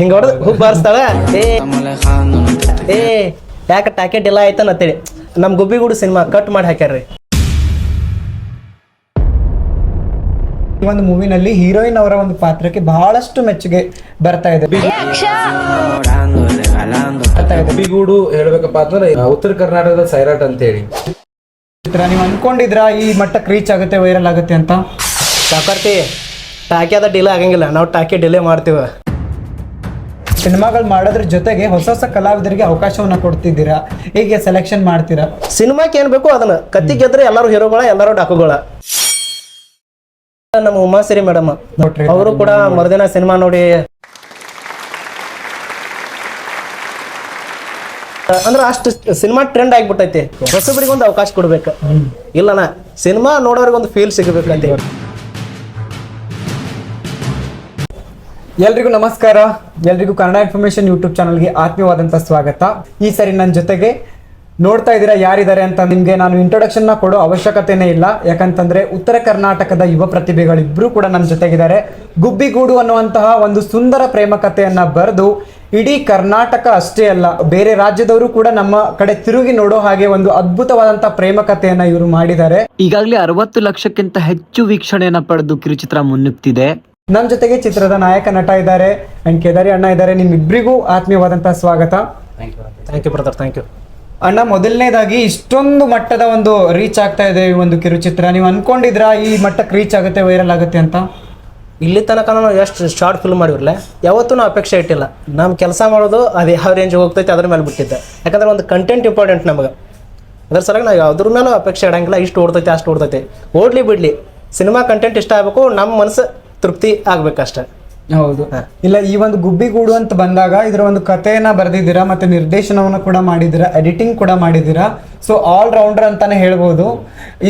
ಹಿಂಗ ಹೊಡೆದು ಹೂ ಬಾರಿಸ್ತಾಳ? ಏ. ಏ ಯಾಕ ಟಾಕೆಟ್ ಎಲ್ಲ ಆಯ್ತಾನ ಅಂತೇಳಿ ನಮ್ ಗುಬ್ಬಿಗೂಡು ಸಿನಿಮಾ ಕಟ್ ಮಾಡಿ ಹಾಕ್ಯಾರ್ರಿ. ಈ ಒಂದು ಮೂವಿನಲ್ಲಿ ಹೀರೋಯಿನ್ ಅವರ ಒಂದು ಪಾತ್ರಕ್ಕೆ ಬಹಳಷ್ಟು ಮೆಚ್ಚುಗೆ ಬರ್ತಾ ಇದೆ. ಗುಬ್ಬಿಗೂಡು ಹೇಳ್ಬೇಕಪ್ಪ ಅಂದ್ರೆ ಉತ್ತರ ಕರ್ನಾಟಕದ ಸೈರಾಟ್ ಅಂತ ಹೇಳಿ ಚಿತ್ರ ನೀವು ಅನ್ಕೊಂಡಿದ್ರಾ ಈ ಮಟ್ಟಕ್ಕೆ ರೀಚ್ ಆಗುತ್ತೆ ವೈರಲ್ ಆಗುತ್ತೆ ಅಂತ? ಜಾಪರ್ಟಿ ಟಾಕಿ ಅದ ಡಿಲೇ ಆಗಂಗಿಲ್ಲ. ನಾವು ಟಾಕಿ ಡಿಲೇ ಮಾಡ್ತೀವಿ. ಸಿನಿಮಾಗಳು ಮಾಡೋದ್ರ ಜೊತೆಗೆ ಹೊಸ ಹೊಸ ಕಲಾವಿದರಿಗೆ ಅವಕಾಶವನ್ನ ಕೊಡ್ತಿದ್ದೀರಾ? ಹೀಗೆ ಸೆಲೆಕ್ಷನ್ ಮಾಡ್ತೀರಾ? ಸಿನಿಮಾಕ್ಕೆ ಏನ್ ಬೇಕು ಅದನ್ನ? ಕತ್ತಿ ಗೆದ್ರೆ ಎಲ್ಲರೂ ಹೀರೋಗಳ ಎಲ್ಲರೂ ಡಾಕುಗಳ. ನಮ್ಮ ಉಮಾಸಿರಿ ಮೇಡಮ್ ನೋಡ್ರಿ ಅವರು ಕೂಡ ಮರುದಿನ ಸಿನಿಮಾ ನೋಡಿ. ಅಂದ್ರೆ ಅಷ್ಟು ಸಿನಿಮಾ ಟ್ರೆಂಡ್ ಆಗ್ಬಿಟ್ಟೈತಿ. ಹೊಸಬರಿಗೆ ಒಂದು ಅವಕಾಶ ಕೊಡ್ಬೇಕು. ಇಲ್ಲಣ್ಣ ಸಿನಿಮಾ ನೋಡೋರಿಗೆ ಒಂದು ಫೀಲ್ ಸಿಗಬೇಕಂತ. ಎಲ್ರಿಗೂ ನಮಸ್ಕಾರ. ಎಲ್ರಿಗೂ ಕನ್ನಡ ಇನ್ಫಾರ್ಮೇಶನ್ ಯೂಟ್ಯೂಬ್ ಚಾನಲ್ಗೆ ಆತ್ಮೀಯವಾದಂಥ ಸ್ವಾಗತ. ಈ ಸರಿ ನನ್ನ ಜೊತೆಗೆ ನೋಡ್ತಾ ಇದ್ದೀರಾ ಯಾರಿದ್ದಾರೆ ಅಂತ ನಿಮಗೆ ನಾನು ಇಂಟ್ರೊಡಕ್ಷನ್ನ ಕೊಡೋ ಅವಶ್ಯಕತೆನೇ ಇಲ್ಲ. ಯಾಕಂತಂದ್ರೆ ಉತ್ತರ ಕರ್ನಾಟಕದ ಯುವ ಪ್ರತಿಭೆಗಳಿಬ್ರು ಕೂಡ ನನ್ನ ಜೊತೆಗಿದ್ದಾರೆ. ಗುಬ್ಬಿಗೂಡು ಅನ್ನುವಂತಹ ಒಂದು ಸುಂದರ ಪ್ರೇಮ ಕಥೆಯನ್ನ ಬರೆದು ಇಡೀ ಕರ್ನಾಟಕ ಅಷ್ಟೇ ಅಲ್ಲ, ಬೇರೆ ರಾಜ್ಯದವರು ಕೂಡ ನಮ್ಮ ಕಡೆ ತಿರುಗಿ ನೋಡೋ ಹಾಗೆ ಒಂದು ಅದ್ಭುತವಾದಂತಹ ಪ್ರೇಮ ಕಥೆಯನ್ನ ಇವರು ಮಾಡಿದ್ದಾರೆ. ಈಗಾಗಲೇ ಅರವತ್ತು ಲಕ್ಷಕ್ಕಿಂತ ಹೆಚ್ಚು ವೀಕ್ಷಣೆಯನ್ನ ಪಡೆದು ಕಿರುಚಿತ್ರ ಮುನ್ನುಗ್ತಿದೆ. ನಮ್ಮ ಜೊತೆಗೆ ಚಿತ್ರದ ನಾಯಕ ನಟ ಇದ್ದಾರೆ ಅಂಡ್ ಕೇದಾರಿ ಅಣ್ಣ ಇದ್ದಾರೆ. ನಿಮ್ಮಿಬ್ಬರಿಗೂ ಆತ್ಮೀಯವಾದಂತಹ ಸ್ವಾಗತ. Thank you brother thank you ಅಣ್ಣ ಮೊದಲನೇದಾಗಿ ಇಷ್ಟೊಂದು ಮಟ್ಟದ ಒಂದು ರೀಚ್ ಆಗ್ತಾ ಇದೆ ಈ ಒಂದು ಕಿರುಚಿತ್ರ. ನೀವು ಅನ್ಕೊಂಡಿದ್ರಾ ಈ ಮಟ್ಟಕ್ಕೆ ರೀಚ್ ಆಗುತ್ತೆ ವೈರಲ್ ಆಗುತ್ತೆ ಅಂತ? ಇಲ್ಲಿ ತನಕ ನಾವು ಎಷ್ಟು ಶಾರ್ಟ್ ಫಿಲ್ಮ್ ಮಾಡಿರಲ್ಲ ಯಾವತ್ತೂ ನಾವು ಅಪೇಕ್ಷೆ ಇಟ್ಟಿಲ್ಲ. ನಮ್ಮ ಕೆಲಸ ಮಾಡೋದು ಅದು ಯಾವ ರೇಂಜ್ ಹೋಗ್ತೈತೆ ಅದ್ರ ಮೇಲೆ ಬಿಟ್ಟಿದ್ದೆ. ಯಾಕಂದ್ರೆ ಒಂದು ಕಂಟೆಂಟ್ ಇಂಪಾರ್ಟೆಂಟ್ ನಮಗೆ. ಅದ್ರ ಸಲುವಾಗಿ ನಾವು ಯಾವ್ದ್ರ ಮೇಲೂ ಅಪೇಕ್ಷೆ ಇಡಂಗಿಲ್ಲ ಇಷ್ಟು ಓಡ್ತೈತೆ ಅಷ್ಟು ಓಡ್ತೈತೆ. ಓಡ್ಲಿ ಬಿಡ್ಲಿ ಸಿನಿಮಾ ಕಂಟೆಂಟ್ ಇಷ್ಟ ಆಗಬೇಕು ನಮ್ಮ ಮನಸ್ಸು ತೃಪ್ತಿ ಆಗ್ಬೇಕಷ್ಟೇ. ಹೌದು. ಇಲ್ಲ ಈ ಒಂದು ಗುಬ್ಬಿಗೂಡು ಅಂತ ಬಂದಾಗ ಇದರ ಒಂದು ಕಥೆಯನ್ನ ಬರೆದಿದ್ದೀರಾ ಮತ್ತೆ ನಿರ್ದೇಶನವನ್ನು ಕೂಡ ಮಾಡಿದ್ದೀರಾ ಎಡಿಟಿಂಗ್ ಕೂಡ ಮಾಡಿದ್ದೀರಾ? ಸೊ ಆಲ್ ರೌಂಡರ್ ಅಂತಾನೆ ಹೇಳ್ಬೋದು.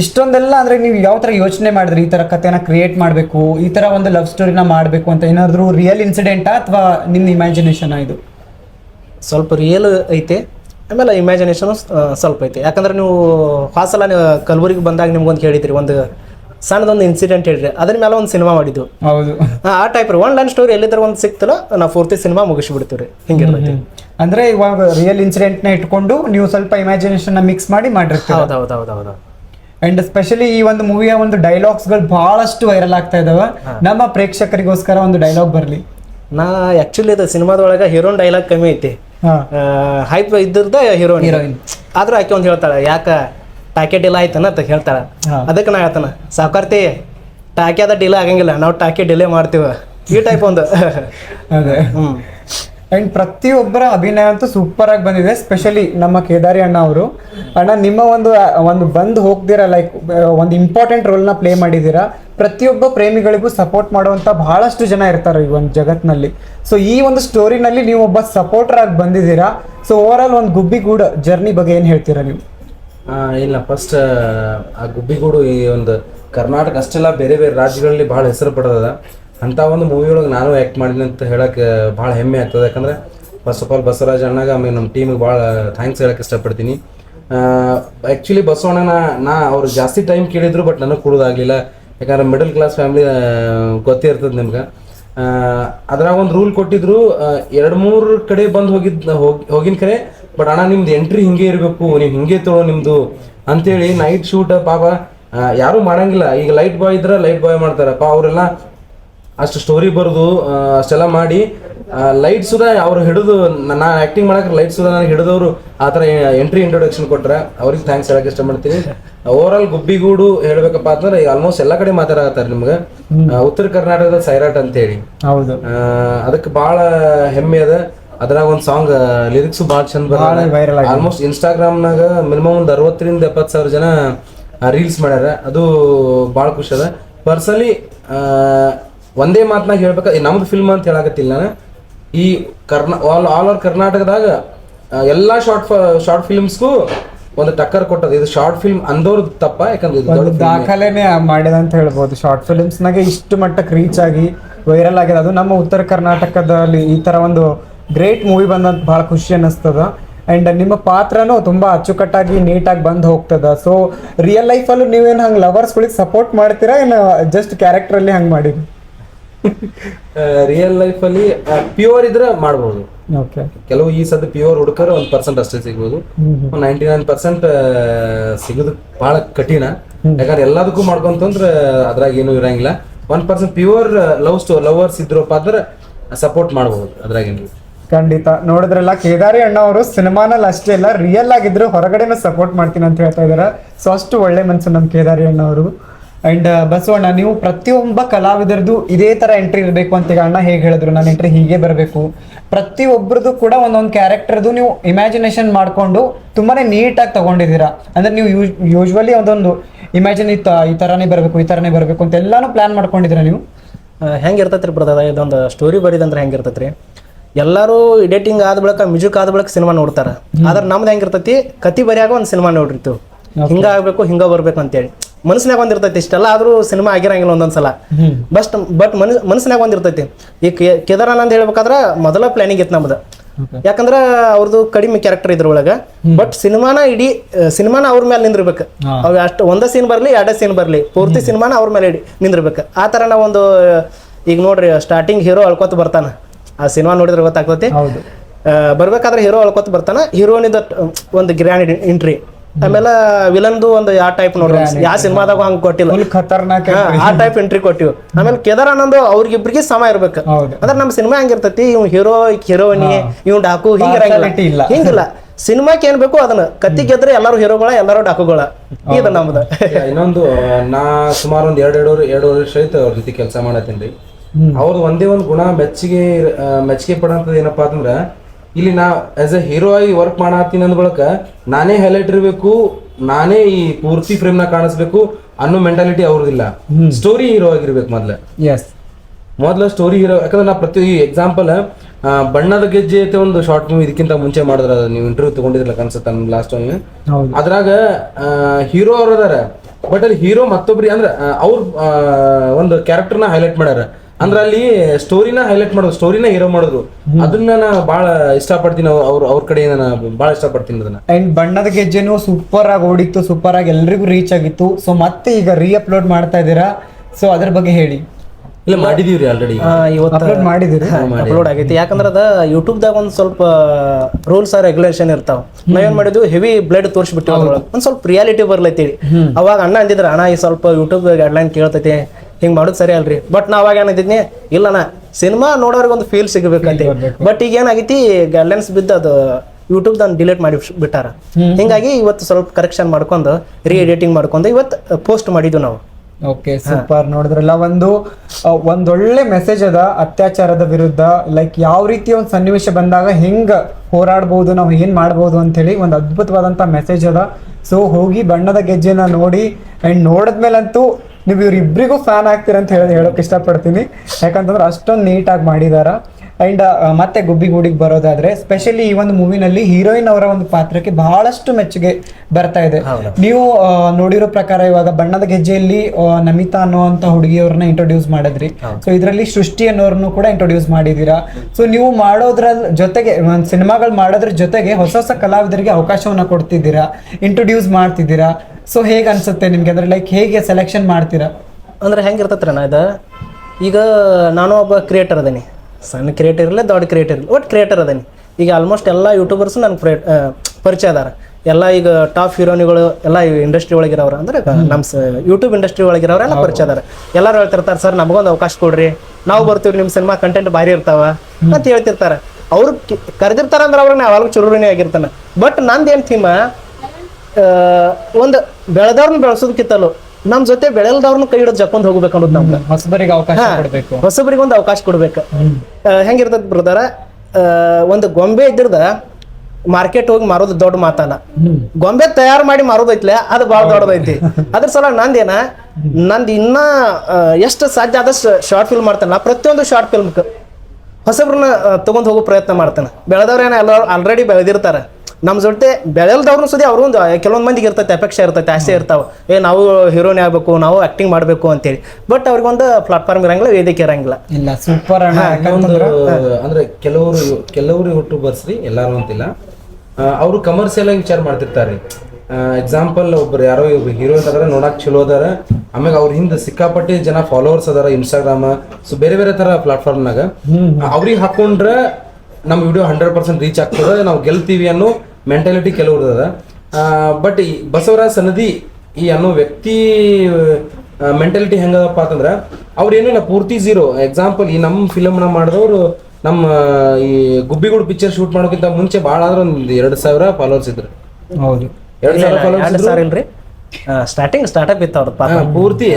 ಇಷ್ಟೊಂದೆಲ್ಲ ಅಂದ್ರೆ ನೀವು ಯಾವ ತರ ಯೋಚನೆ ಮಾಡಿದ್ರಿ? ಈ ತರ ಕಥೆನ ಕ್ರಿಯೇಟ್ ಮಾಡಬೇಕು ಈ ತರ ಒಂದು ಲವ್ ಸ್ಟೋರಿನ ಮಾಡಬೇಕು ಅಂತ ಏನಾದರೂ ರಿಯಲ್ ಇನ್ಸಿಡೆಂಟಾ ಅಥವಾ ನಿಮ್ಮ ಇಮ್ಯಾಜಿನೇಷನ್ ಇದು? ಸ್ವಲ್ಪ ರಿಯಲ್ ಐತೆ ಆಮೇಲೆ ಇಮ್ಯಾಜಿನೇಷನು ಸ್ವಲ್ಪ ಐತೆ. ಯಾಕಂದ್ರೆ ನೀವು ಹಾಸಲ ನೀವು ಕಲಬುರಗಿ ಬಂದಾಗ ನಿಮ್ಗೊಂದು ಹೇಳಿದ್ರಿ ಒಂದು ಸಣ್ಣದೊಂದು ಇನ್ಸಿಡೆಂಟ್ ಹೇಳ್ರಿ ಅದ್ರ ಮೇಲೆ ಒಂದು ಸಿನಿಮಾ ಮಾಡಿದ್ದು. ಹೌದು. ಆ ಟೈಪ್ ರೀ ಒನ್ ಲೈನ್ ಸ್ಟೋರಿ ಎಲ್ಲಿದ್ರೆ ಒಂದು ಸಿಕ್ತಲ್ಲ ನಾವು ಪೂರ್ತಿ ಸಿನಿಮಾ ಮುಗಿಸ್ಬಿಡ್ತೀವಿ ರೀ ಹಿಂಗಿರ್ತೈತಿ ಅಂದ್ರೆ ಇವಾಗ ರಿಯಲ್ ಇನ್ಸಿಡೆಂಟ್ನ ಇಟ್ಕೊಂಡು ನೀವು ಸ್ವಲ್ಪ ಇಮ್ಯಾಜಿನೇಷನ್ನ ಮಿಕ್ಸ್ ಮಾಡಿ ಮಾಡಿರ್ತೀವಿ ಹೌದು ಹೌದು ಹೌದು ಹೌದು ಅಂಡ್ ಸ್ಪೆಷಲಿ ಈ ಒಂದು ಮೂವಿಯ ಒಂದು ಡೈಲಾಗ್ಸ್ಗಳು ಬಹಳಷ್ಟು ವೈರಲ್ ಆಗ್ತಾ ಇದಾವೆ. ನಮ್ಮ ಪ್ರೇಕ್ಷಕರಿಗೋಸ್ಕರ ಒಂದು ಡೈಲಾಗ್ ಬರ್ಲಿ. ನಾ ಆ್ಯಕ್ಚುಲಿ ಇದು ಸಿನಿಮಾದೊಳಗೆ ಹೀರೋನ್ ಡೈಲಾಗ್ ಕಮ್ಮಿ ಐತಿ. ಹೈಪ್ ಇದ್ರದ ಹೀರೋಯಿನ್ Heroine. ಆದ್ರೂ ಆಕೆ ಒಂದು ಹೇಳ್ತಾಳೆ ಯಾಕ ಟಾಕೆಟ್ ಡಿಲ ಆಯ್ತನ ಅಂತ ಹೇಳ್ತಾರೆ. ಅದಕ್ಕೆ ನಾ ಹೇಳ್ತಾನ ಸಾವುಕಾರ್ತಿ ಅದ ಡಿಲೇ ಆಗಂಗಿಲ್ಲ ನಾವು ಟಾಕೆ ಡಿಲೇ ಮಾಡ್ತೀವಿ. ಈ ಟೈಪ್ ಒಂದು. ಅದೇ. ಅಂಡ್ ಪ್ರತಿಯೊಬ್ಬರ ಅಭಿನಯ ಅಂತೂ ಸೂಪರ್ ಆಗಿ ಬಂದಿದೆ ಸ್ಪೆಷಲಿ ನಮ್ಮ ಕೇದಾರಿ ಅಣ್ಣ ಅವರು. ಅಣ್ಣ ನಿಮ್ಮ ಒಂದು ಒಂದು ಬಂದು ಹೋಗ್ದಿರ ಲೈಕ್ ಒಂದು ಇಂಪಾರ್ಟೆಂಟ್ ರೋಲ್ನ ಪ್ಲೇ ಮಾಡಿದ್ದೀರಾ? ಪ್ರತಿಯೊಬ್ಬ ಪ್ರೇಮಿಗಳಿಗೂ ಸಪೋರ್ಟ್ ಮಾಡುವಂತ ಬಹಳಷ್ಟು ಜನ ಇರ್ತಾರೆ ಈ ಒಂದು ಜಗತ್ನಲ್ಲಿ. ಸೊ ಈ ಒಂದು ಸ್ಟೋರಿನಲ್ಲಿ ನೀವು ಒಬ್ಬ ಸಪೋರ್ಟರ್ ಆಗಿ ಬಂದಿದ್ದೀರಾ? ಸೊ ಓವರ್ ಆಲ್ ಒಂದು ಗುಬ್ಬಿಗೂಡ್ ಜರ್ನಿ ಬಗ್ಗೆ ಏನು ಹೇಳ್ತೀರಾ ನೀವು? ಇಲ್ಲ ಫಸ್ಟ್ ಆ ಗುಬ್ಬಿಗೂಡು ಈ ಒಂದು ಕರ್ನಾಟಕ ಅಷ್ಟೆಲ್ಲ ಬೇರೆ ಬೇರೆ ರಾಜ್ಯಗಳಲ್ಲಿ ಭಾಳ ಹೆಸರು ಪಡೆದದ. ಅಂಥ ಒಂದು ಮೂವಿ ಒಳಗೆ ನಾನು ಆ್ಯಕ್ಟ್ ಮಾಡಿದ್ದೀನಿ ಅಂತ ಹೇಳಕ್ಕೆ ಭಾಳ ಹೆಮ್ಮೆ ಆಗ್ತದೆ. ಯಾಕಂದರೆ ಫಸ್ಟ್ ಆಫ್ ಆಲ್ ಬಸವರಾಜ್ ಅಣ್ಣಗ, ಆಮೇಲೆ ನಮ್ಮ ಟೀಮಿಗೆ ಭಾಳ ಥ್ಯಾಂಕ್ಸ್ ಹೇಳಕ್ಕೆ ಇಷ್ಟಪಡ್ತೀನಿ. ಆ್ಯಕ್ಚುಲಿ ಬಸವಣ್ಣನ ನಾ ಅವ್ರು ಜಾಸ್ತಿ ಟೈಮ್ ಕೇಳಿದ್ರು ಬಟ್ ನನಗೆ ಕೊಡೋದಾಗಲಿಲ್ಲ. ಯಾಕಂದ್ರೆ ಮಿಡಲ್ ಕ್ಲಾಸ್ ಫ್ಯಾಮಿಲಿ ಗೊತ್ತೇ ಇರ್ತದೆ ನಿಮ್ಗೆ. ಅದ್ರಾಗ ಒಂದು ರೂಲ್ ಕೊಟ್ಟಿದ್ರು ಎರಡು ಮೂರು ಕಡೆ ಬಂದು ಹೋಗಿದ್ದು ಹೋಗಿ, ಹೋಗಿನ ಕಡೆ ಬಟ್ ಅಣ್ಣ ನಿಮ್ದು ಎಂಟ್ರಿ ಹಿಂಗೆ ಇರಬೇಕು ನೀವು ಹಿಂಗೆ ತೊಳೋ ನಿಮ್ದು. ಅಂತೇಳಿ ನೈಟ್ ಶೂಟ್ ಪಾಪ ಯಾರು ಮಾಡಂಗಿಲ್ಲ. ಈಗ ಲೈಟ್ ಬಾಯ್ ಇದ್ರೆ ಲೈಟ್ ಬಾಯ್ ಮಾಡ್ತಾರಪ್ಪ ಅವರೆಲ್ಲ ಅಷ್ಟು ಸ್ಟೋರಿ ಬರೆದು ಅಷ್ಟೆಲ್ಲ ಮಾಡಿ ಲೈಟ್ ಸುದ ಅವ್ರು ಹಿಡಿದು ನಾನು ಆ್ಯಕ್ಟಿಂಗ್ ಮಾಡೋಕೆ ಲೈಟ್ ಸುದ ನನಗೆ ಹಿಡಿದವರು ಆ ಥರ ಎಂಟ್ರಿ ಇಂಟ್ರೊಡಕ್ಷನ್ ಕೊಟ್ರೆ ಅವ್ರಿಗೆ ಥ್ಯಾಂಕ್ಸ್ ಹೇಳಕ್ಕೆ ಇಷ್ಟಪಡ್ತೀನಿ. ಓವರ್ ಆಲ್ ಗುಬ್ಬಿಗೂಡು ಹೇಳ್ಬೇಕಪ್ಪ ಅಂತಂದ್ರೆ ಆಲ್ಮೋಸ್ಟ್ ಎಲ್ಲ ಕಡೆ ಮಾತಾಡತ್ತಾರೆ ನಿಮ್ಗೆ. ಉತ್ತರ ಕರ್ನಾಟಕದ ಸೈರಾಟ್ ಅಂತೇಳಿ. ಹೌದು. ಅದಕ್ಕೆ ಭಾಳ ಹೆಮ್ಮೆ ಅದ. ಅದ್ರಾಗ ಒಂದು ಸಾಂಗ್ ಲಿರಿಕ್ಸ್ ಭಾಳ ಚಂದ ವೈರಲ್. ಆಲ್ಮೋಸ್ಟ್ ಇನ್ಸ್ಟಾಗ್ರಾಮ್ನಾಗ ಮಿನಿಮಮ್ ಒಂದು ಅರವತ್ತರಿಂದ ಎಪ್ಪತ್ತು ಸಾವಿರ ಜನ ರೀಲ್ಸ್ ಮಾಡ್ಯಾರ. ಅದು ಭಾಳ ಖುಷಿ ಅದ. ಪರ್ಸನಲಿ ಒಂದೇ ಮಾತನಾಗ ಹೇಳ್ಬೇಕ ಈ ನಮ್ದು ಫಿಲ್ಮ್ ಅಂತ ಹೇಳಕತ್ತಿಲ್ಲ ನಾನು. ಈ ಕರ್ನಾ ಆಲ್ ಆಲ್ ಓವರ್ ಕರ್ನಾಟಕದಾಗ ಎಲ್ಲಾ ಶಾರ್ಟ್ ಶಾರ್ಟ್ ಫಿಲ್ಮ್ಸ್ಗೂ ಒಂದು ಟಕ್ಕರ್ ಕೊಟ್ಟದ. ಇದು ಶಾರ್ಟ್ ಫಿಲ್ಮ್ ಅಂದವ್ರ ತಪ್ಪ ಯಾಕಂದ್ರೆ ಇದು ದಾಖಲೆನೇ ಮಾಡಿದ ಅಂತ ಹೇಳ್ಬೋದು. ಶಾರ್ಟ್ ಫಿಲ್ಮ್ಸ್ನಾಗೆ ಇಷ್ಟು ಮಟ್ಟಕ್ಕೆ ರೀಚ್ ಆಗಿ ವೈರಲ್ ಆಗಿದೆ. ಅದು ನಮ್ಮ ಉತ್ತರ ಕರ್ನಾಟಕದಲ್ಲಿ ಈ ತರ ಒಂದು ಗ್ರೇಟ್ ಮೂವಿ ಬಂದಂತ ಭಾಳ ಖುಷಿ ಅನ್ನಿಸ್ತದ. ಅಂಡ್ ನಿಮ್ಮ ಪಾತ್ರನೂ ತುಂಬಾ ಅಚ್ಚುಕಟ್ಟಾಗಿ ನೀಟಾಗಿ ಬಂದು ಹೋಗ್ತದ. ಸೊ ರಿಯಲ್ ಲೈಫಲ್ಲೂ ನೀವೇನು ಹಂಗೆ ಲವರ್ಸ್ಗಳಿಗೆ ಸಪೋರ್ಟ್ ಮಾಡ್ತೀರಾ? ಏನು ಜಸ್ಟ್ ಕ್ಯಾರೆಕ್ಟ್ರಲ್ಲಿ ಹಂಗೆ ಮಾಡಿದ್ರಿ ರಿಯಲ್ ಲೈಫಲ್ಲಿ ಪ್ಯೂರ್ ಇದ್ರೆ ಮಾಡ್ಬೋದು. ಕೆಲವು ಈ ಸದ್ಯ ಪ್ಯೂರ್ ಹುಡುಕರು ಒಂದು ಪರ್ಸೆಂಟ್ ಅಷ್ಟೇ ಸಿಗ್ಬೋದು. ನೈಂಟಿ ನೈನ್ ಪರ್ಸೆಂಟ್ ಸಿಗೋದು ಬಹಳ ಕಠಿಣ. ಯಾಕಂದ್ರೆ ಎಲ್ಲದಕ್ಕೂ ಮಾಡ್ಕೊಂತಂದ್ರೆ ಅದ್ರಾಗ ಏನು ಇರಂಗಿಲ್ಲ. One percent pure love story lovers ಇದ್ರಪ್ಪ ಅಂದ್ರೆ ಸಪೋರ್ಟ್ ಮಾಡ್ಬೋದು ಅದ್ರಾಗ ಏನಿಲ್ಲ. ಖಂಡಿತ. ನೋಡಿದ್ರಲ್ಲ ಕೇದಾರಿ ಅಣ್ಣ ಅವರು ಸಿನಿಮಾನಲ್ಲಿ ಅಷ್ಟೇ ಇಲ್ಲ ರಿಯಲ್ ಆಗಿದ್ರು ಹೊರಗಡೆನೂ ಸಪೋರ್ಟ್ ಮಾಡ್ತೀನಿ ಅಂತ ಹೇಳ್ತಾ ಇದಾರೆ. ಸೊ ಅಷ್ಟು ಒಳ್ಳೆ ಮನ್ಸು ನಮ್ಮ ಕೇದಾರಿ ಅಣ್ಣ ಅವರು ಅಂಡ್ ಬಸವಣ್ಣ, ನೀವು ಪ್ರತಿಯೊಬ್ಬ ಕಲಾವಿದರದು ಇದೇ ತರ ಎಂಟ್ರಿ ಇರಬೇಕು ಅಂತ ಈಗ ಅಣ್ಣ ಹೇಗೆ ಹೇಳಿದ್ರು? ನನ್ನ ಎಂಟ್ರಿ ಹೀಗೆ ಬರಬೇಕು. ಪ್ರತಿಯೊಬ್ಬರದು ಕೂಡ ಒಂದೊಂದು ಕ್ಯಾರೆಕ್ಟರ್ದು ನೀವು ಇಮ್ಯಾಜಿನೇಷನ್ ಮಾಡ್ಕೊಂಡು ತುಂಬಾನೇ ನೀಟಾಗಿ ತಗೊಂಡಿದ್ದೀರಾ. ಅಂದ್ರೆ ನೀವು ಯೂಶ್ವಲಿ ಒಂದೊಂದು ಇಮ್ಯಾಜಿನ್ ಈ ಈ ಥರನೇ ಬರಬೇಕು, ಈ ತರನೇ ಬರಬೇಕು ಅಂತ ಎಲ್ಲಾನು ಪ್ಲಾನ್ ಮಾಡ್ಕೊಂಡಿದ್ದೀರಾ ನೀವು? ಹೆಂಗೆ ಇರ್ತೈತ್ರಿ ಬ್ರದರ್? ಇದೊಂದು ಸ್ಟೋರಿ ಬರೀದಂದ್ರೆ ಹೆಂಗೆ ಎಲ್ಲರೂ ಎಡಿಟಿಂಗ್ ಆದ ಬಳಿಕ ಮ್ಯೂಸಿಕ್ ಆದ ಬಳಿಕ ಸಿನಿಮಾ ನೋಡ್ತಾರ. ಆದ್ರೆ ನಮ್ದು ಹೆಂಗಿರ್ತೈತಿ ಕತಿ ಬರಿಯಾಗ ಒಂದು ಸಿನಿಮಾ ನೋಡಿರ್ತೀವಿ. ಹಿಂಗ ಆಗ್ಬೇಕು ಹಿಂಗ ಬರ್ಬೇಕು ಅಂತೇಳಿ. ಮನಸ್ಸಿನಾಗ ಒಂದಿರ್ತೈತಿ ಇಷ್ಟೆಲ್ಲ ಆದ್ರೂ ಸಿನಿಮಾ ಆಗಿರಂಗಿಲ್ಲ ಒಂದೊಂದ್ಸಲ. ಬಸ್ಟ್ ಬಟ್ ಮನ್ ಮನಸ್ಸಿನಾಗ ಒಂದಿರ್ತೈತಿ ಈ ಕೇದಾರಾನಂದ್ ಹೇಳ್ಬೇಕಾದ್ರ ಮೊದಲ ಪ್ಲಾನಿಂಗ್ ಇತ್ತು ನಮ್ದು. ಯಾಕಂದ್ರ ಅವ್ರದ್ದು ಕಡಿಮೆ ಕ್ಯಾರೆಕ್ಟರ್ ಇದ್ರೊಳಗ ಬಟ್ ಸಿನಿಮಾನ ಇಡೀ ಸಿನಿಮಾನ ಅವ್ರ ಮೇಲೆ ನಿಂದಿರ್ಬೇಕು. ಅವ್ ಅಷ್ಟು ಒಂದ ಸೀನ್ ಬರ್ಲಿ ಎರಡೇ ಸೀನ್ ಬರ್ಲಿ. ಪೂರ್ತಿ ಸಿನಿಮಾನ ಅವ್ರ ಮೇಲೆ ಇಡಿ ನಿಂದಿರ್ಬೇಕು. ಆ ತರ ನಾವೊಂದು ಈಗ ನೋಡ್ರಿ ಸ್ಟಾರ್ಟಿಂಗ್ ಹೀರೋ ಅಳ್ಕೊತ ಬರ್ತಾನ. ಆ ಸಿನಿಮಾ ನೋಡಿದ್ರೆ ಗೊತ್ತಾಗ್ತೈತಿ ಬರ್ಬೇಕಾದ್ರೆ ಹೀರೋ ಅಳ್ಕೊತ ಬರ್ತಾನ. ಹೀರೋನಿದ ಒಂದು ಗ್ರ್ಯಾಂಡ್ ಎಂಟ್ರಿ ಆಮೇಲೆ ವಿಲನ್ದು ಒಂದು ಯಾವ ಟೈಪ್ ನೋಡ್ರಿ? ಯಾವ ಸಿನಿಮಾದಾಗ ಹಂಗ್ ಕೊಟ್ಟಿಲ್ಲ. ಖತರ್ನಾಕ್ ಆ ಟೈಪ್ ಎಂಟ್ರಿ ಕೊಟ್ಟಿವಿ. ಆಮೇಲೆ ಕೇದಾರಾನಂದ್ ಅವ್ರಿಗಿಬ್ರಿಗೆ ಸಮ ಇರ್ಬೇಕು. ಅಂದ್ರೆ ನಮ್ಮ ಸಿನಿಮಾ ಹೆಂಗಿರ್ತೈತಿ? ಇವ್ ಹೀರೋ ಹೀರೋಯಿನಿ ಇವ್ ಡಾಕು ಹಿಂಗಿರಂಗಿಲ್ಲ. ಹಿಂಗಿಲ್ಲ. ಸಿನಿಮಾಕ್ಕೆ ಏನ್ ಬೇಕು ಅದನ್ನ. ಕತ್ತಿ ಗೆದ್ರೆ ಎಲ್ಲಾರು ಹೀರೋಗಳ ಎಲ್ಲಾರು ಡಾಕುಗಳ. ಇದು ನಮ್ದು. ಇನ್ನೊಂದು ನಾ ಸುಮಾರು ಒಂದ್ ಎರಡ್ ಎರಡು ಎರಡು ವರ್ಷ ಆಯ್ತು ಅವ್ರ ಜೊತೆ ಕೆಲಸ ಮಾಡತ್ತೀನಿ ಅವ್ರದ್ದು ಒಂದೇ ಒಂದು ಗುಣ ಮೆಚ್ಚುಗೆ ಮೆಚ್ಚುಗೆ ಪಡೋಂಥದ್ದು ಏನಪ್ಪಾ ಅಂದ್ರೆ ಇಲ್ಲಿ ನಾ ಆಸ್ ಎ ಹೀರೋ ಆಗಿ ವರ್ಕ್ ಮಾಡತ್ತೀನಿ ಅಂದ ಬಳಿಕ ನಾನೇ ಹೈಲೈಟ್ ಇರಬೇಕು ನಾನೇ ಈ ಪೂರ್ತಿ ಫ್ರೇಮ್ನ ಕಾಣಿಸ್ಬೇಕು ಅನ್ನೋ ಮೆಂಟಾಲಿಟಿ ಅವ್ರದಿಲ್ಲ. ಸ್ಟೋರಿ ಹೀರೋ ಆಗಿರ್ಬೇಕು ಮೊದ್ಲ. ಎಸ್ ಮೊದಲು ಸ್ಟೋರಿ ಹೀರೋ ಯಾಕಂದ್ರೆ ನಾ ಪ್ರತಿ ಎಕ್ಸಾಂಪಲ್ ಬಣ್ಣದ ಗೆಜ್ಜೆ ಐತೆ ಒಂದು ಶಾರ್ಟ್ ಮೂವಿ ಇದಕ್ಕಿಂತ ಮುಂಚೆ ಮಾಡಿದ್ರ ನೀವು ಇಂಟರ್ವ್ಯೂ ತಗೊಂಡಿದ್ರಲ್ಲ ಕನ್ಸತ್ ನಮ್ ಲಾಸ್ಟ್ ಟೈಮ್ ಅದ್ರಾಗ ಹೀರೋ ಅವ್ರ ಅದಾರ. ಬಟ್ ಅಲ್ಲಿ ಹೀರೋ ಮತ್ತೊಬ್ರಿ ಅಂದ್ರೆ ಅವ್ರ ಒಂದು ಕ್ಯಾರೆಕ್ಟರ್ನ ಹೈಲೈಟ್ ಮಾಡ್ಯಾರ. ಅಂದ್ರ ಅಲ್ಲಿ ಸ್ಟೋರಿನ ಹೈಲೈಟ್ ಮಾಡೋದು ಸ್ಟೋರಿನ ಹೀರೋ ಮಾಡೋದು ಅದನ್ನ ನಾ ಬಹಳ ಇಷ್ಟಪಡ್ತೀನಿ ಅವ್ರ ಅವ್ರ ಕಡೆ ನಾನು ಬಹಳ ಇಷ್ಟಪಡ್ತೀನಿ ಅದನ್ನ. ಅಂಡ್ ಬಣ್ಣದ ಗೆಜ್ಜೆನು ಸೂಪರ್ ಆಗಿ ಓಡಿತ್ತು ಸೂಪರ್ ಆಗಿ ಎಲ್ರಿಗೂ ರೀಚ್ ಆಗಿತ್ತು. ಸೊ ಮತ್ತೆ ಈಗ ರೀ ಅಪ್ಲೋಡ್ ಮಾಡ್ತಾ ಇದ್ದೀರಾ? ಸೊ ಅದ್ರ ಬಗ್ಗೆ ಹೇಳಿ. ಇಲ್ಲ ಮಾಡಿದೀವ್ರಿ ಆಲ್ರೆಡಿ ಆ, ಇವತ್ತು ಅಪ್ಲೋಡ್ ಮಾಡಿದಿರಿ. ಅಪ್ಲೋಡ್ ಆಗೈತಿ. ಯಾಕಂದ್ರೆ ಅದ ಯೂಟ್ಯೂಬ್ದಾಗ ಒಂದು ಸ್ವಲ್ಪ ರೂಲ್ಸ್ ರೆಗ್ಯುಲೇಷನ್ ಇರ್ತಾವ. ನಾವೇನ್ ಮಾಡಿದ್ವಿ? ಹೆವಿ ಬ್ಲಡ್ ತೋರಿಸ್ಬಿಟ್ಟು ಅದ್ರೊಳಗೆ. ಒಂದ್ ಸ್ವಲ್ಪ ರಿಯಾಲಿಟಿ ಬರ್ಲೈತಿ. ಅವಾಗ ಅಣ್ಣ ಅಂದಿದ್ರ ಅಣ್ಣ ಈ ಸ್ವಲ್ಪ ಯೂಟ್ಯೂಬ್ ಗೈಡ್ಲೈನ್ ಕೇಳ್ತೈತಿ. ಹಿಂಗ್ ಮಾಡೋದು ಸರಿ ಅಲ್ರಿ. ಬಟ್ ನಾ ಅವಾಗ ಏನಾಗ್ತಿದ್ನಿ ಇಲ್ಲ ನಾ ಸಿನಿಮಾ ನೋಡೋರಿಗೆ ಒಂದು ಫೀಲ್ ಸಿಗಬೇಕಂತೆ. ಬಟ್ ಈಗ ಏನಾಗೈತಿ ಗೈಡ್ಲೈನ್ಸ್ ಬಿದ್ದು ಅದು ಯೂಟ್ಯೂಬ್ ದನ್ ಡಿಲೀಟ್ ಮಾಡಿ ಬಿಟ್ಟಾರ. ಹಿಂಗಾಗಿ ಇವತ್ತು ಸ್ವಲ್ಪ ಕರೆಕ್ಷನ್ ಮಾಡ್ಕೊಂಡು ರೀ ಎಡಿಟಿಂಗ್ ಮಾಡ್ಕೊಂಡು ಇವತ್ತು ಪೋಸ್ಟ್ ಮಾಡಿದ್ವಿ ನಾವು. ಓಕೆ ಸೂಪರ್ ನೋಡಿದ್ರಲ್ಲ ಒಂದು ಒಂದೊಳ್ಳೆ ಮೆಸೇಜ್ ಅದ ಅತ್ಯಾಚಾರದ ವಿರುದ್ಧ. ಲೈಕ್ ಯಾವ ರೀತಿ ಒಂದು ಸನ್ನಿವೇಶ ಬಂದಾಗ ಹೆಂಗ್ ಹೋರಾಡ್ಬೋದು ನಾವು ಏನ್ ಮಾಡ್ಬೋದು ಅಂತೇಳಿ ಒಂದು ಅದ್ಭುತವಾದಂತ ಮೆಸೇಜ್ ಅದ. ಸೊ ಹೋಗಿ ಬಣ್ಣದ ಗೆಜ್ಜೆನ ನೋಡಿ ಅಂಡ್ ನೋಡಿದ್ಮೇಲಂತೂ ನೀವು ಇವ್ರಿಬ್ರಿಗೂ ಫ್ಯಾನ್ ಆಗ್ತೀರ ಅಂತ ಹೇಳಿ ಹೇಳೋಕೆ ಇಷ್ಟಪಡ್ತೀನಿ. ಯಾಕಂತಂದ್ರೆ ಅಷ್ಟೊಂದು ನೀಟಾಗಿ ಮಾಡಿದಾರ. ಅಂಡ್ ಮತ್ತೆ ಗುಬ್ಬಿ ಗುಬ್ಬಿಗೂಡಿಗೆ ಬರೋದಾದ್ರೆ ಸ್ಪೆಷಲಿ ಈ ಒಂದು ಮೂವಿನಲ್ಲಿ ಹೀರೋಯಿನ್ ಅವರ ಒಂದು ಪಾತ್ರಕ್ಕೆ ಬಹಳಷ್ಟು ಮೆಚ್ಚುಗೆ ಬರ್ತಾ ಇದೆ. ನೀವು ನೋಡಿರೋ ಪ್ರಕಾರ ಇವಾಗ ಬಣ್ಣದ ಗೆಜ್ಜೆಯಲ್ಲಿ ನಮಿತಾ ಅನ್ನುವಂತ ಹುಡುಗಿಯವ್ರನ್ನ ಇಂಟ್ರೊಡ್ಯೂಸ್ ಮಾಡಿದ್ರಿ. ಸೊ ಇದರಲ್ಲಿ ಸೃಷ್ಟಿ ಅನ್ನೋರ್ನು ಕೂಡ ಇಂಟ್ರೊಡ್ಯೂಸ್ ಮಾಡಿದೀರಾ ಸೊ ನೀವು ಮಾಡೋದ್ರ ಜೊತೆಗೆ ಒಂದು ಸಿನಿಮಾಗಳು ಮಾಡೋದ್ರ ಜೊತೆಗೆ ಹೊಸ ಹೊಸ ಕಲಾವಿದರಿಗೆ ಅವಕಾಶವನ್ನ ಕೊಡ್ತಿದ್ದೀರಾ? ಇಂಟ್ರೊಡ್ಯೂಸ್ ಮಾಡ್ತಿದ್ದೀರಾ? ಸೊ ಹೇಗೆ ಅನ್ಸುತ್ತೆ ನಿಮ್ಗೆ? ಅಂದ್ರೆ ಲೈಕ್ ಹೇಗೆ ಸೆಲೆಕ್ಷನ್ ಮಾಡ್ತೀರಾ? ಅಂದ್ರೆ ಹೆಂಗಿರ್ತತ್ರ ನಾ ಇದು? ಈಗ ನಾನು ಒಬ್ಬ ಕ್ರಿಯೇಟರ್ ಅದೇನಿ ಸಣ್ಣ ಕ್ರಿಯೇಟರ್ ಇರಲಿ ದೊಡ್ಡ ಕ್ರಿಯೇಟರ್ ಇರಲಿ. ಒಟ್ಟು ಕ್ರಿಯೇಟರ್ ಅದೇನಿ. ಈಗ ಆಲ್ಮೋಸ್ಟ್ ಎಲ್ಲ ಯೂಟ್ಯೂಬರ್ಸ್ ನನ್ನ ಫ್ರೇ ಪರಿಚಯ ಅದಾರ. ಎಲ್ಲ ಈಗ ಟಾಪ್ ಹೀರೋನಿಗಳು ಎಲ್ಲ ಇಂಡಸ್ಟ್ರಿ ಒಳಗಿರೋರು ಅಂದ್ರೆ ನಮ್ಮ ಯೂಟ್ಯೂಬ್ ಇಂಡಸ್ಟ್ರಿ ಒಳಗಿರೋರು ಎಲ್ಲ ಪರಿಚಯ ಅದಾರ. ಎಲ್ಲರೂ ಹೇಳ್ತಿರ್ತಾರೆ ಸರ್ ನಮಗೊಂದು ಅವಕಾಶ ಕೊಡ್ರಿ. ನಾವು ಬರ್ತೀವಿ ನಿಮ್ಮ ಸಿನಿಮಾ ಕಂಟೆಂಟ್ ಭಾರಿ ಇರ್ತಾವ. ಅಂತ ಹೇಳ್ತಿರ್ತಾರೆ. ಅವ್ರು ಕರೆದಿರ್ತಾರ ಅಂದ್ರೆ ಅವ್ರಿಗೆ ನಾವು ಅವಾಗ ಚುರುಳಿನೇ ಆಗಿರ್ತಾನೆ. ಬಟ್ ನಂದೇನು ಥೀಮ ಒಂದು ಬೆಳೆದವ್ರನ್ನ ಬೆಳೆಸೋದಕ್ಕಿತ್ತಲು ನಮ್ಮ ಜೊತೆ ಬೆಳೆಲ್ದವ್ರನ್ನ ಕೈ ಹಿಡಿದು ಜಪ್ಕೊಂಡ್ ಹೋಗ್ಬೇಕು ಅನ್ನೋದು ನಮ್ಗೆ. ಹೊಸಬರಿಗೆ ಅವಕಾಶ ಕೊಡಬೇಕು. ಹೊಸಬರಿಗೆ ಒಂದು ಅವಕಾಶ ಕೊಡ್ಬೇಕು. ಹೆಂಗಿರ್ತದ ಬ್ರದರ? ಒಂದು ಗೊಂಬೆ ಇದ್ರದ ಮಾರ್ಕೆಟ್ ಹೋಗಿ ಮಾರೋದು ದೊಡ್ಡ ಮಾತಲ್ಲ. ಗೊಂಬೆ ತಯಾರು ಮಾಡಿ ಮಾರೋದೈತ್ಲೆ ಅದು ಬಹಳ ದೊಡ್ಡದೈತಿ. ಅದ್ರ ಸಲ ನಂದೇನ ನಂದು ಇನ್ನ ಎಷ್ಟು ಸಾಧ್ಯ ಆದಷ್ಟು ಶಾರ್ಟ್ ಫಿಲ್ಮ್ ಮಾಡ್ತಾನ ಪ್ರತಿಯೊಂದು ಶಾರ್ಟ್ ಫಿಲ್ಮ್ ಹೊಸಬ್ರನ್ನ ತಗೊಂಡ್ ಹೋಗೋ ಪ್ರಯತ್ನ ಮಾಡ್ತಾನೆ. ಬೆಳೆದವ್ರೇನ ಎಲ್ಲ ಆಲ್ರೆಡಿ ಬೆಳೆದಿರ್ತಾರ. ನಮ್ಮ ಜೊತೆ ಬೆಳೆಲ್ದವ್ರನ್ನ ಸದ್ಯ ಅವರು ಒಂದು ಕೆಲವೊಂದು ಮಂದಿಗೆ ಇರ್ತೈತೆ ಅಪೇಕ್ಷೆ ಇರ್ತೈತೆ ಆಸೆ ಇರ್ತಾವ. ಏ ನಾವು ಹೀರೋನೇ ಆಗಬೇಕು ನಾವು ಆಕ್ಟಿಂಗ್ ಮಾಡಬೇಕು ಅಂತೇಳಿ. ಬಟ್ ಅವ್ರಿಗೊಂದು ಪ್ಲಾಟ್ಫಾರ್ಮ್ ಇರಂಗಿಲ್ಲ ವೇದಿಕೆ ಇರಂಗಿಲ್ಲ. ಇಲ್ಲ ಸೂಪರ್ ಅಂದ್ರೆ ಕೆಲವರು ಕೆಲವರು ಹುಟ್ಟು ಬರ್ಸ್ರಿ ಎಲ್ಲಾರು ಅಂತಿಲ್ಲ. ಅವರು ಕಮರ್ಷಿಯಲ್ ಆಗಿ ವಿಚಾರ ಮಾಡ್ತಿರ್ತಾರೆ. ಎಕ್ಸಾಂಪಲ್ ಒಬ್ರು ಯಾರೋ ಹೀರೋ ಅದಾರ ನೋಡಕ್ ಚಲೋ ಅದಾರ. ಆಮೇಲೆ ಅವ್ರ ಹಿಂದೆ ಸಿಕ್ಕಾಪಟ್ಟಿ ಜನ ಫಾಲೋವರ್ಸ್ ಅದಾರ ಇನ್ಸ್ಟಾಗ್ರಾಮ್ ಸೊ ಬೇರೆ ಬೇರೆ ತರ ಪ್ಲಾಟ್ಫಾರ್ಮ್ನಾಗ ಅವ್ರಿಗೆ ಹಾಕೊಂಡ್ರೆ ನಮ್ಮ ವಿಡಿಯೋ ಹಂಡ್ರೆಡ್ ಪರ್ಸೆಂಟ್ ರೀಚ್ ಆಗ್ತದೆ ನಾವು ಗೆಲ್ತೀವಿ ಅನ್ನೋ ಮೆಂಟಾಲಿಟಿ ಕೆಲವ್ರದ್ದು ಅದ ಬಟ್ ಈ ಬಸವರಾಜ್ ಸನದಿ ಈ ಅನ್ನೋ ವ್ಯಕ್ತಿ ಮೆಂಟಾಲಿಟಿ ಹೆಂಗದಪ್ಪ ಅಂತಂದ್ರೆ ಅವ್ರೇನಿಲ್ಲ ಪೂರ್ತಿ ಝೀರೋ ಎಕ್ಸಾಂಪಲ್ ಈ ನಮ್ಮ ಫಿಲಮ್ನ ಮಾಡಿದವರು ನಮ್ಮ ಈ ಗುಬ್ಬಿಗೂಡು ಪಿಕ್ಚರ್ ಶೂಟ್ ಮಾಡೋಕ್ಕಿಂತ ಮುಂಚೆ ಭಾಳ ಆದ್ರೆ ಒಂದು ಎರಡು ಸಾವಿರ ಫಾಲೋವರ್ಸ್ ಇದ್ರು. ಹೌದು. ಎರಡು ಸಾವಿರ ಫಾಲೋವರ್ಸ್ ಇಲ್ರಿ? ಸ್ಟಾರ್ಟಿಂಗ್ ಸ್ಟಾರ್ಟಪ್ ಇತ್ತು ಅವ್ರದ್ದು ಪಾಪ. ಪೂರ್ತಿ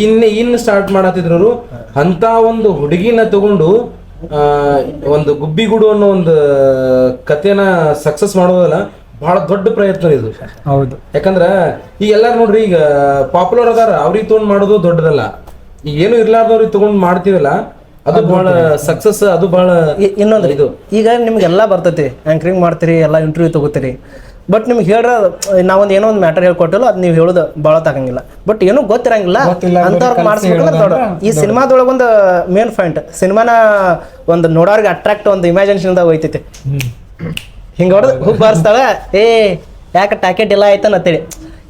ಇನ್ ಇನ್ ಸ್ಟಾರ್ಟ್ ಮಾಡತ್ತಿದ್ರು ಅಂತ ಒಂದು ಹುಡುಗಿನ ತಗೊಂಡು ಒಂದು ಗುಬ್ಬಿಗೂಡು ಅನ್ನೋ ಒಂದು ಕಥೆನ ಸಕ್ಸಸ್ ಮಾಡೋದಲ್ಲ ಬಹಳ ದೊಡ್ಡ ಪ್ರಯತ್ನ ಇದು. ಹೌದು. ಯಾಕಂದ್ರ ಈಗ ಎಲ್ಲಾರು ನೋಡ್ರಿ ಈಗ ಪಾಪ್ಯುಲರ್ ಅದಾರ ಅವ್ರಿಗೆ ತಗೊಂಡ್ ಮಾಡೋದು ದೊಡ್ಡದಲ್ಲ. ಈಗ ಏನು ಇರ್ಲಾರ್ದವ್ರಿಗೆ ತಗೊಂಡ್ ಮಾಡ್ತೀವಲ್ಲ ಅದು ಬಹಳ ಸಕ್ಸಸ್ ಅದು ಬಹಳ ಇನ್ನೊಂದು ಇದು. ಈಗ ನಿಮ್ಗೆಲ್ಲ ಬರ್ತೈತಿ ಆಂಕರಿಂಗ್ ಮಾಡ್ತೀರಿ ಎಲ್ಲಾ ಇಂಟರ್ವ್ಯೂ ತಗೋತೀರಿ. ಬಟ್ ನಿಮ್ಗೆ ಹೇಳ್ರ ನಾವೊಂದು ಏನೋ ಒಂದು ಮ್ಯಾಟರ್ ಹೇಳ್ಕೊಟ್ಟಲ್ಲ ಅದು ನೀವು ಹೇಳೋದು ಭಾಳ ತಗಂಗಿಲ್ಲ. ಬಟ್ ಏನೂ ಗೊತ್ತಿರಂಗಿಲ್ಲ. ಮಾಡಿಸ್ಬೇಕಂದ್ರೆ ದೊಡ್ಡ ಈ ಸಿನಿಮಾದೊಳಗೆ ಒಂದು ಮೇನ್ ಪಾಯಿಂಟ್ ಸಿನಿಮಾನ ಒಂದು ನೋಡೋರಿಗೆ ಅಟ್ರಾಕ್ಟ್ ಒಂದು ಇಮ್ಯಾಜಿನೇಷನ್ದಾಗ ಹೋಯ್ತೈತಿ. ಹಿಂಗೆ ಹೊಡೆದು ಹುಬ್ಬ ಬಾರಿಸ್ತಾಳ ಏ ಯಾಕೆ ಟ್ಯಾಕೆಟ್ ಇಲ್ಲ ಆಯ್ತಾನ ಅಂತೇಳಿ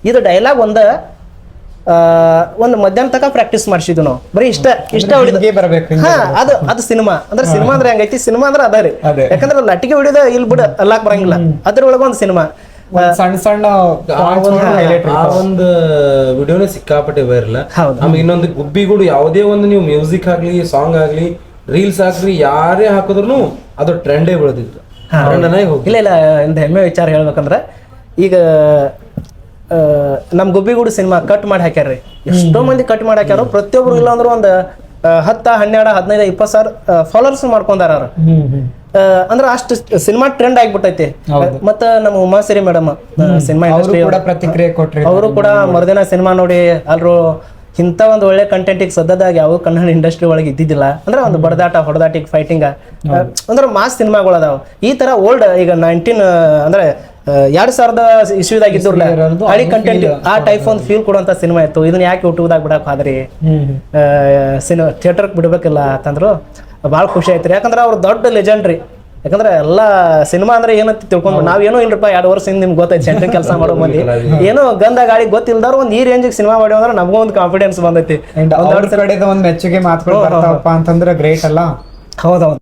ಇದು ಡೈಲಾಗ್ ಒಂದು ಆ, ಒಂದು ಮಧ್ಯಾಹ್ನ ತನಕ ಪ್ರಾಕ್ಟೀಸ್ ಮಾಡಿಸಿದ್ವಿ ನಾವು. ಬರೀ ಇಷ್ಟ ಇಷ್ಟ ಬರಬೇಕು ಹಿಂಗೆ ಹಾ ಅದು ಅದು ಸಿನಿಮಾ. ಅಂದ್ರೆ ಸಿನಿಮಾ ಅಂದ್ರೆ ಹೆಂಗೈತಿ? ಸಿನಿಮಾ ಅಂದ್ರೆ ಅದ ರೀ. ಯಾಕಂದ್ರೆ ಲಟ್ಟಿಗೆ ಹೊಡಿದ ಇಲ್ಲಿ ಬಿಡ ಅಲ್ಲಾಕ್ ಬರಂಗಿಲ್ಲ. ಅದ್ರೊಳಗೆ ಒಂದು ಸಿನಿಮಾ. ಸಣ್ಣ ಸಣ್ಣ ಆ ಒಂದು ಆ ಒಂದು ವಿಡಿಯೋನೇ ಸಿಕ್ಕಾಪಟ್ಟೆ ವೈರಲ್ ನಮ್ಗೆ ಇನ್ನೊಂದು ಯಾವ್ದೇ ಯಾವುದೇ ಒಂದು ನೀವು ಮ್ಯೂಸಿಕ್ ಆಗ್ಲಿ ಸಾಂಗ್ ಆಗ್ಲಿ ರೀಲ್ಸ್ ಆಗ್ಲಿ ಯಾರೇ ಹಾಕಿದ್ರು ಅದು ಟ್ರೆಂಡೇ ಬೆಳೆದಿತ್ತು. ಇಲ್ಲ ಇಲ್ಲ ಒಂದು ಹೆಮ್ಮೆ ವಿಚಾರ ಹೇಳ್ಬೇಕಂದ್ರೆ ಈಗ ನಮ್ಮ ನಮ್ ಗುಬ್ಬಿಗೂಡು ಸಿನಿಮಾ ಕಟ್ ಮಾಡಿ ಹಾಕ್ಯಾರ್ರಿ. ಎಷ್ಟೋ ಮಂದಿ ಕಟ್ ಮಾಡಿ ಹಾಕ್ಯಾರ ಪ್ರತಿಯೊಬ್ರು ಇಲ್ಲ ಅಂದ್ರೆ ಒಂದು ಹತ್ತ ಹನ್ನೆರಡು ಹದಿನೈದು ಇಪ್ಪತ್ತು ಸಾವಿರ ಫಾಲೋವರ್ಸ್ ಮಾಡ್ಕೊಂಡಾರ ಅಂದ್ರೆ ಅಷ್ಟು ಸಿನಿಮಾ ಟ್ರೆಂಡ್ ಆಗ್ಬಿಟ್ಟೈತಿ. ಮತ್ತ ನಮ್ಮ ಉಮಾಸಿರಿ ಮೇಡಮ್ ಸಿನಿಮಾ ಅವರು ಇಂಡಸ್ಟ್ರಿ ಕೂಡ ಪ್ರತಿಕ್ರಿಯೆ ಕೊಟ್ರಿ ಅವರು ಕೂಡ ಮರುದಿನ ಸಿನಿಮಾ ನೋಡಿ ಅಲ್ರು ಇಂಥ ಒಂದು ಒಳ್ಳೆ ಕಂಟೆಂಟಿಗೆ ಸದ್ದಾಗ ಯಾವ ಕನ್ನಡ ಇಂಡಸ್ಟ್ರಿ ಒಳಗೆ ಇದ್ದಿದ್ದಿಲ್ಲ. ಅಂದ್ರೆ ಒಂದು ಬಡದಾಟ ಹೊಡೆದಾಟಿಗೆ ಫೈಟಿಂಗ್ ಅಂದ್ರೆ ಮಾಸ್ ಸಿನಿಮಾಗಳು ಅದಾವ. ಈ ತರ ಓಲ್ಡ್ ಈಗ ನೈನ್ಟೀನ್ ಅಂದ್ರೆ ಎರಡ್ ಸಾವಿರದ ಇಸ್ವಿದಾಗ ಇದ್ದವ್ರಲ್ಲ ಹಳಿ ಕಂಟೆಂಟ್ ಆ ಟೈಪ್ ಒಂದು ಫೀಲ್ ಕೊಡುವಂತ ಸಿನಿಮಾ ಇತ್ತು. ಇದನ್ನ ಯಾಕೆ ಯೂಟ್ಯೂಬ್ದಾಗ ಬಿಡಕ್ ಹೋದ್ರಿ? ಸಿನಿಮಾ ಥಿಯೇಟರ್ಗೆ ಬಿಡ್ಬೇಕಿಲ್ಲ ಅಂತಂದ್ರು. ಭಾಳ ಖುಷಿ ಆಯ್ತು ಯಾಕಂದ್ರೆ ಅವ್ರು ದೊಡ್ಡ ಲೆಜೆಂಡ್ ರೀ. ಯಾಕಂದ್ರೆ ಎಲ್ಲ ಸಿನಿಮಾ ಅಂದ್ರೆ ಏನಂತ ತಿಳ್ಕೊಂಡು ನಾವೇನೋ ಇಲ್ರಪ್ಪ ಎರಡು ವರ್ಷ ಹಿಂದೆ ನಿಮ್ಗೆ ಗೊತ್ತಾಯ್ತು ಸೆಂಟ್ರಿಂಗ್ ಕೆಲಸ ಮಾಡೋ ಮಂದಿ ಏನೋ ಗಂಧ ಗಾಳಿ ಗೊತ್ತಿಲ್ದಾರ ಒಂದು ಈ ರೇಂಜಿಗೆ ಸಿನಿಮಾ ಮಾಡಿ ಅಂದ್ರೆ ನಮಗೂ ಒಂದು ಕಾನ್ಫಿಡೆನ್ಸ್ ಬಂದೈತಿ. ಒಂದು ಮೆಚ್ಚುಗೆ ಮಾತುಗಳು ಅಂತಂದ್ರೆ ಗ್ರೇಟ್ ಅಲ್ಲ? ಹೌದೌದು